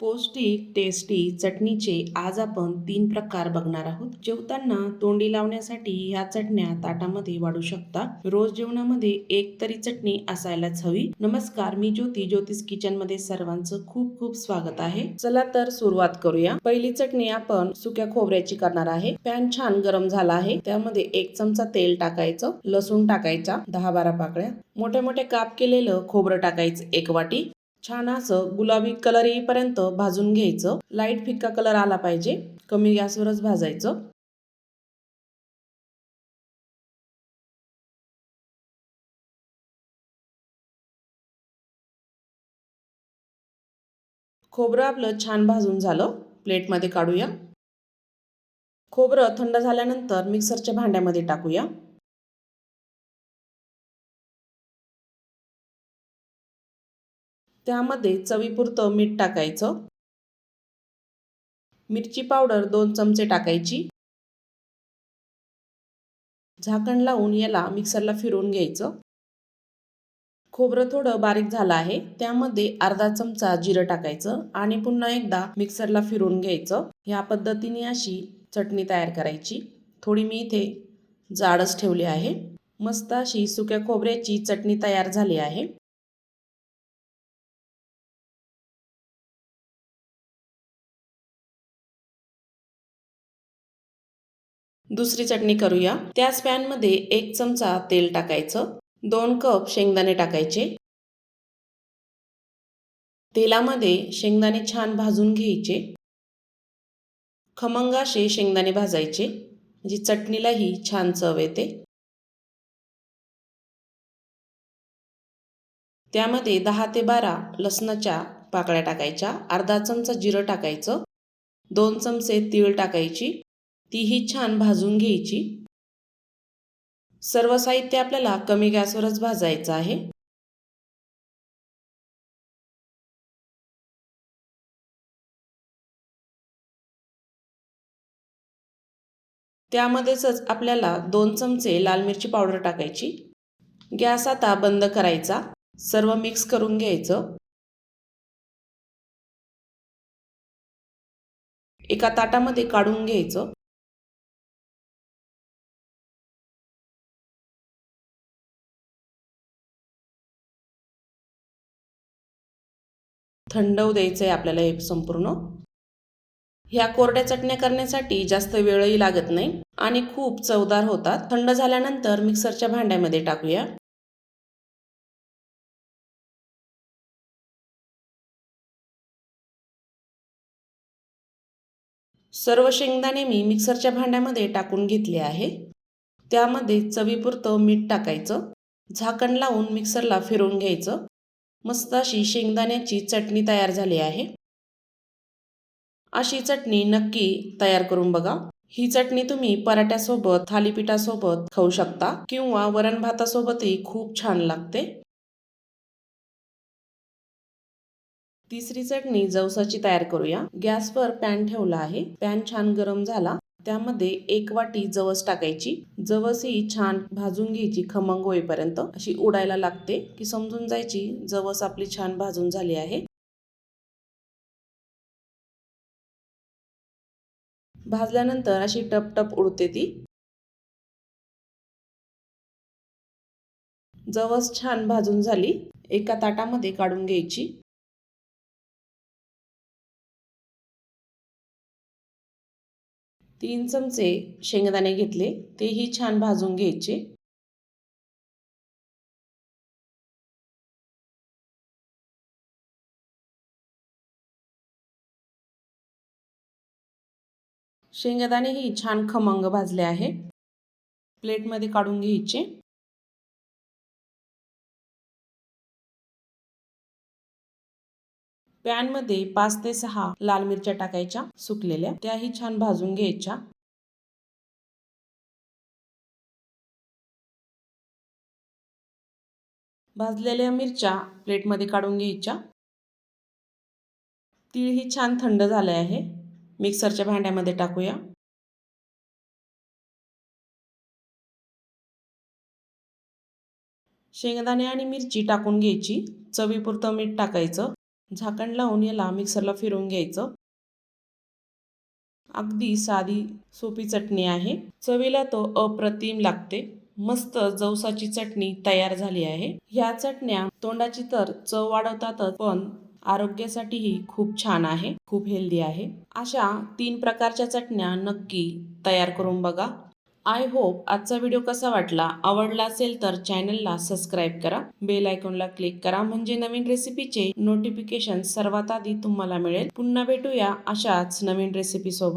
पौष्टिक टेस्टी चटणीचे आज आपण तीन प्रकार बघणार आहोत. जेवताना तोंडी लावण्यासाठी ह्या चटण्या ताटामध्ये वाढू शकता. रोज जेवणामध्ये एक तरी चटणी असायलाच हवी. नमस्कार मी ज्योती. ज्योतिष किचनमध्ये सर्वांचं खूप खूप स्वागत आहे. चला तर सुरुवात करूया. पहिली चटणी आपण सुक्या खोबऱ्याची करणार आहे. पॅन छान गरम झाला आहे. त्यामध्ये एक चमचा तेल टाकायचं. लसूण टाकायचा. दहा बारा पाकळ्या. मोठे मोठे काप केलेलं खोबरं टाकायचं एक वाटी. छान असं गुलाबी कलर येईपर्यंत भाजून घ्यायचं. लाइट फिक्का कलर आला पाहिजे. कमी गॅसवरच भाजायचं. खोबरं आपलं छान भाजून झालं. प्लेटमध्ये काढूया. खोबरं थंड झाल्यानंतर मिक्सरच्या भांड्यामध्ये टाकूया. त्यामध्ये चवीपुरतं मीठ टाकायचं. मिरची पावडर दोन चमचे टाकायची. झाकण लावून याला मिक्सरला फिरवून घ्यायचं. खोबरं थोडं बारीक झालं आहे. त्यामध्ये अर्धा चमचा जिरं टाकायचं आणि पुन्हा एकदा मिक्सरला फिरवून घ्यायचं. ह्या पद्धतीने अशी चटणी तयार करायची. थोडी मी इथे जाडच ठेवली आहे. मस्त अशी सुक्या खोबऱ्याची चटणी तयार झाली आहे. दुसरी चटणी करूया. त्याच पॅनमध्ये एक चमचा तेल टाकायचं. दोन कप शेंगदाणे टाकायचे. तेलामध्ये शेंगदाणे छान भाजून घ्यायचे. खमंग असे शेंगदाणे भाजायचे. म्हणजे चटणीलाही छान चव येते. त्यामध्ये दहा ते बारा लसणाच्या पाकळ्या टाकायच्या. अर्धा चमचा जिरं टाकायचं. दोन चमचे तीळ टाकायची. तीही छान भाजून घ्यायची. सर्व साहित्य आपल्याला कमी गॅसवरच भाजायचं आहे. त्यामध्येच आपल्याला दोन चमचे लाल मिरची पावडर टाकायची. गॅस आता बंद करायचा. सर्व मिक्स करून घ्यायचं. एका ताटामध्ये काढून घ्यायचं. थंड द्यायचं आहे आपल्याला हे संपूर्ण. ह्या कोरड्या चटण्या करण्यासाठी जास्त वेळही लागत नाही आणि खूप चवदार होतात. थंड झाल्यानंतर मिक्सरच्या भांड्यामध्ये टाकूया. सर्व शेंगदाणे मी मिक्सरच्या भांड्यामध्ये टाकून घेतले आहे. त्यामध्ये चवीपुरतं मीठ टाकायचं. झाकण लावून मिक्सरला फिरवून घ्यायचं. मस्त अशी शेंगदाण्याची चटणी तयार झाली आहे. अशी चटणी नक्की तयार करून बघा. ही चटणी तुम्ही पराठ्यासोबत थालीपीठासोबत खाऊ शकता किंवा वरण भातासोबतही खूप छान लागते. तिसरी चटणी जवसाची तयार करूया. गॅसवर पॅन ठेवला आहे. पॅन छान गरम झाला. त्यामध्ये एक वाटी जवस टाकायची. जवस ही छान भाजून घ्यायची खमंग होईपर्यंत. अशी उडायला लागते की समजून जायची जवस आपली छान भाजून झाली आहे. भाजल्यानंतर अशी टप टप उडते ती. जवस छान भाजून झाली. एका ताटामध्ये काढून घ्यायची. तीन चमचे शेंगदाणे घेतले तेही छान भाजून घ्यायचे. शेंगदाणे ही छान खमंग भाजले आहे. प्लेटमध्ये काढून घ्यायचे. पॅनमध्ये पाच ते सहा लाल मिरच्या टाकायच्या सुकलेल्या. त्याही छान भाजून घ्यायच्या. भाजलेल्या मिरच्या प्लेटमध्ये काढून घ्यायच्या. तीळही छान थंड झाले आहे. मिक्सरच्या भांड्यामध्ये टाकूया. शेंगदाणे आणि मिरची टाकून घ्यायची. चवीपुरतं मीठ टाकायचं. झाकण लावून याला मिक्सरला फिरवून घ्यायचं. अगदी साधी सोपी चटणी आहे. चवीला तो अप्रतिम लागते. मस्त जवसाची चटणी तयार झाली आहे. ह्या चटण्या तोंडाची तर चव वाढवतातच पण आरोग्यासाठीही खूप छान आहे. खूप हेल्दी आहे. अशा तीन प्रकारच्या चटण्या नक्की तयार करून बघा. आय होप आजचा व्हिडिओ कसा वाटला? आवडला असेल तर चॅनलला सबस्क्राईब करा. बेल आयकॉनला क्लिक करा. म्हणजे नवीन रेसिपीचे नोटिफिकेशन सर्वात आधी तुम्हाला मिळेल. पुन्हा भेटूया अशाच नवीन रेसिपी सोबत.